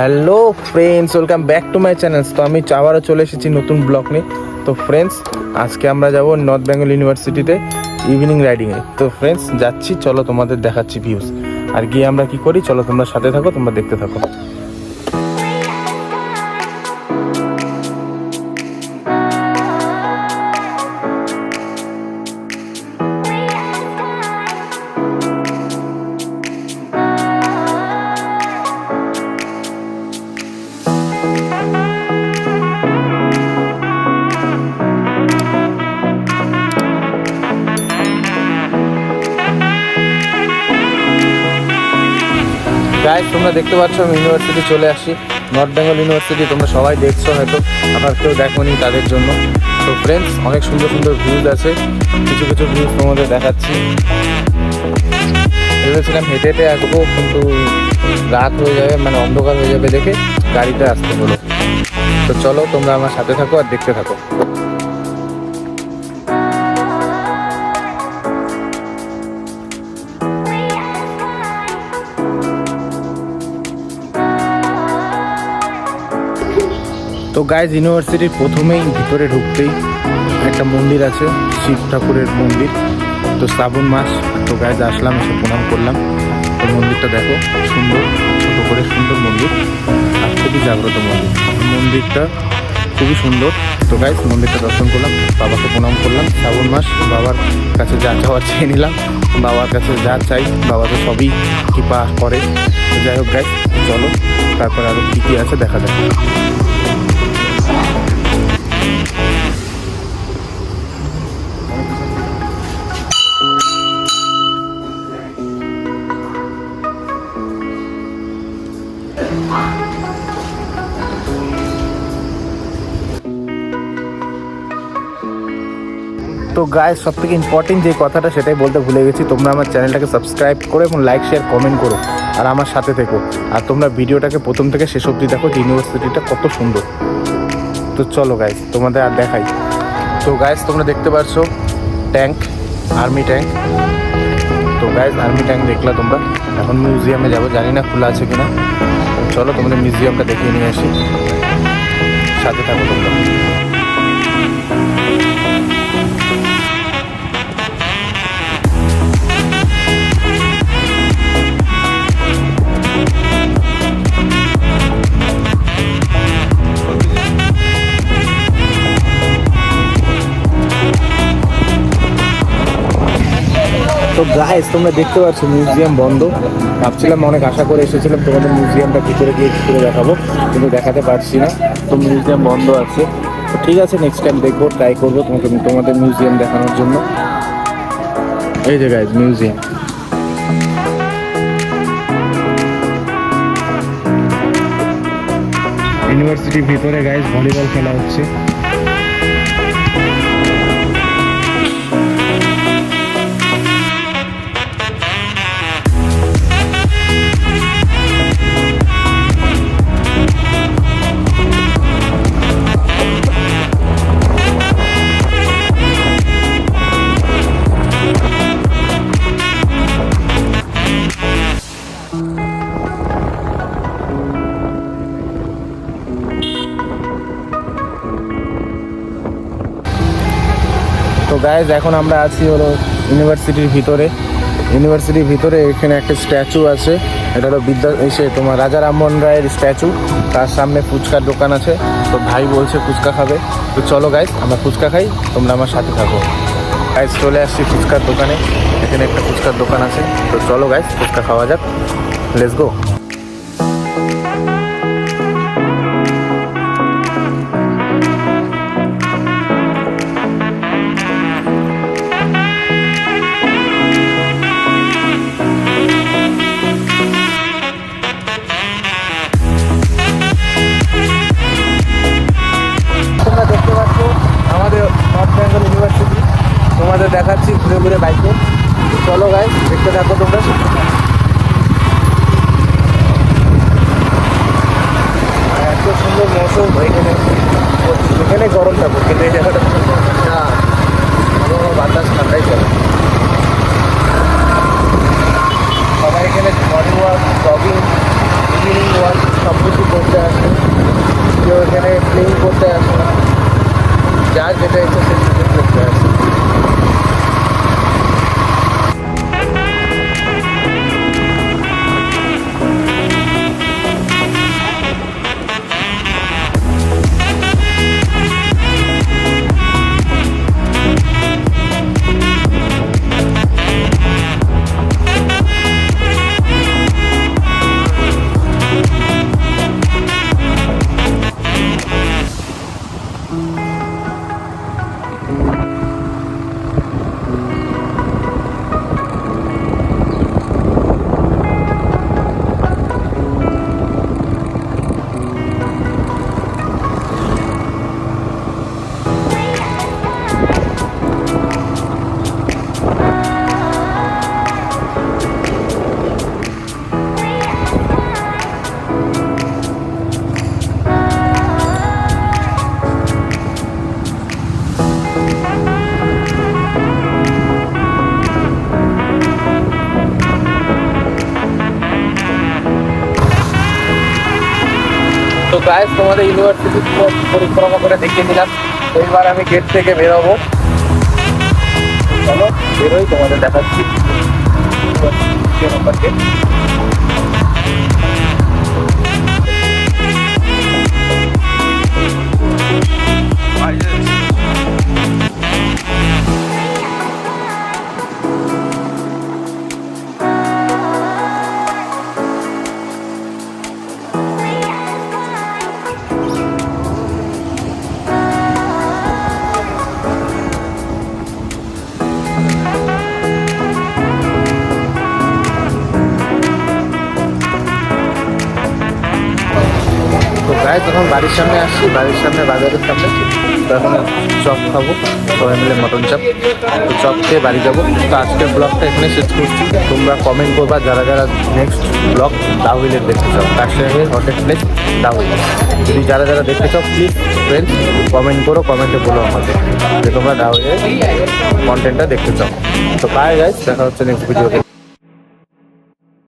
Hello friends, welcome back to my channels. তো আমি আবারও চলে এসেছি নতুন ব্লগ নিয়ে। তো ফ্রেন্ডস, আজকে আমরা যাব নর্থ বেঙ্গল ইউনিভার্সিটিতে ইভিনিং রাইডিংয়ে তো ফ্রেন্ডস, যাচ্ছি, চলো তোমাদের দেখাচ্ছি ভিউজ আর গিয়ে আমরা কি করি? চলো তোমরা সাথে থাকো, তোমরা দেখতে থাকো। গাইজ তোমরা দেখতে পাচ্ছ, আমি ইউনিভার্সিটি চলে আসি নর্থ বেঙ্গল ইউনিভার্সিটি তোমরা সবাই দেখছ হয়তো। আবার কেউ দেখোনি তাদের জন্য। তো ফ্রেন্ডস অনেক সুন্দর সুন্দর ভিউজ আছে। কিছু কিছু ভিউজ তোমাদের দেখাচ্ছি। ভেবেছিলাম হেঁটে হেঁটে আসব, কিন্তু রাত হয়ে যাবে মানে অন্ধকার হয়ে যাবে দেখে গাড়িতে আসতে হলো। তো চলো, তোমরা আমার সাথে থাকো আর দেখতে থাকো। গাইজ ইউনিভার্সিটির প্রথমেই ভিতরে ঢুকতেই একটা মন্দির আছে, শিব ঠাকুরের মন্দির। তো শ্রাবণ মাস, তো গাইজ আসলাম, এসে প্রণাম করলাম। তো মন্দিরটা দেখো, সুন্দর, ছোটো করে সুন্দর মন্দির, আর খুবই জাগ্রত মন্দির। মন্দিরটা খুবই সুন্দর। তো গাইজ মন্দিরটা দর্শন করলাম, বাবাকে প্রণাম করলাম। শ্রাবণ মাস, বাবার কাছে যা চাওয়া চেয়ে নিলাম। বাবার কাছে যা চাই, বাবা তো সবই কৃপা করে। যাই হোক গাইজ চলো, তারপর আরও কী কী আছে দেখা যাক। তো গায়ে সব থেকে ইম্পর্টেন্ট যে কথাটা সেটাই বলতে ভুলে গেছি। তোমরা আমার চ্যানেলটাকে সাবস্ক্রাইব করো এবং লাইক শেয়ার কমেন্ট করো আর আমার সাথে থেকো। আর তোমরা ভিডিওটাকে প্রথম থেকে শেষ অবধি দেখো ইউনিভার্সিটিটা কত সুন্দর। তো চলো গাইজ তোমাদের আর দেখাই। তো গাইজ তোমরা দেখতে পাচ্ছ ট্যাঙ্ক আর্মি ট্যাঙ্ক তো গাইজ আর্মি ট্যাঙ্ক দেখলা তোমরা। এখন মিউজিয়ামে যাব, জানি না খোলা আছে কিনা। চলো তোমাদের মিউজিয়ামটা দেখিয়ে নিয়ে আসি। সাথে থাকো তোমরা। তো গাইস তোমরা দেখতে পাচ্ছ মিউজিয়াম বন্ধ। ভাবছিলাম অনেক আশা করে এসেছিলাম তোমাদের মিউজিয়ামটা ভিতরে গিয়ে ভিতরে দেখাবো, কিন্তু দেখাতে পারছি না। তো মিউজিয়াম বন্ধ আছে। তো ঠিক আছে নেক্সট টাইম দেখব ট্রাই করব তোমাকে তোমাদের মিউজিয়াম দেখানোর জন্য। এই যে গাইজ মিউজিয়াম ইউনিভার্সিটির ভিতরে গাইজ ভলিবল খেলা হচ্ছে। গাইজ এখন আমরা আছি হলো ইউনিভার্সিটির ভিতরে। ইউনিভার্সিটির ভিতরে এখানে একটা স্ট্যাচু আছে। এটা হলো বিদ্যা এসে তোমার রাজা রামমোহন রায়ের স্ট্যাচু। তার সামনে ফুচকার দোকান আছে। তো ভাই বলছে ফুচকা খাবে। তো চলো গাইজ আমরা ফুচকা খাই। তোমরা আমার সাথে থাকো। গাইজ চলে আসছি ফুচকার দোকানে। এখানে একটা ফুচকার দোকান আছে। তো চলো গাইজ ফুচকা খাওয়া যাক। লেটস গো দেখতে থাকো তোমরা। এত সুন্দর মৌসুম এখানে এখানে গরম থাকো কিন্তু এই জায়গাটা গাইজ তোমাদের ইউনিভার্সিটি পরিক্রমা করে দেখিয়ে দিলাম। এইবার আমি গেট থেকে বেরোবো। চলো, বেরোই, তোমাদের দেখাচ্ছি। গায়ে তখন বাড়ির সামনে আসছি বাড়ির সামনে বাজারের সামনে তো এখন চপ খাব, সবাই মিলে মটন চপ তো চপ খেয়ে বাড়ি যাব। তো আজকের ব্লগটা এখানে শেষ করছি। তোমরা কমেন্ট করবা, যারা যারা নেক্সট ব্লগ দাহুইলের দেখতে চাও। কাশ্মীরের হোটেল প্লেস দাহুইল। যদি যারা যারা দেখতে চাও প্লিজ ফ্রেন্ডস কমেন্ট করো কমেন্টে বলো আমাকে যে তোমরা দাহুইলের কন্টেন্টটা দেখতে চাও। তো বাই গাইস দেখা হচ্ছে নেক্সট ভিডিওতে